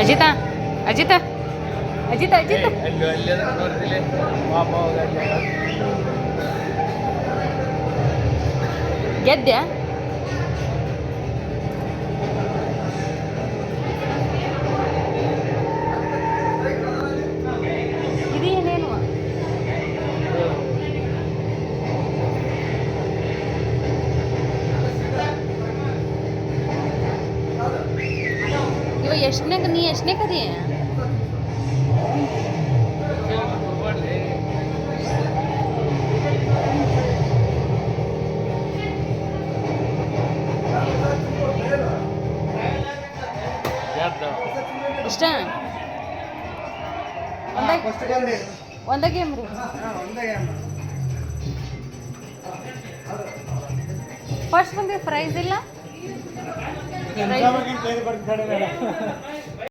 ಅಜಿತ ಅಜಿತ ಅಜಿತ ಅಜಿತ. ಗೆದ್ದ್ಯಾ? ಎಷ್ಟನೇ ನೀ ಎಷ್ಟನೇ ಕದಿ? ಇಷ್ಟ? ಒಂದ ಗೇಮ್ ರೀ. ಫಸ್ಟ್ ಬಂದಿದ್ದು ಪ್ರೈಸ್ ಇಲ್ಲ? ਘੰਟਾ ਮੈਂ ਘੰਟੇ ਦੇ ਬੜ ਖੜੇ। ਰਹਿਣਾ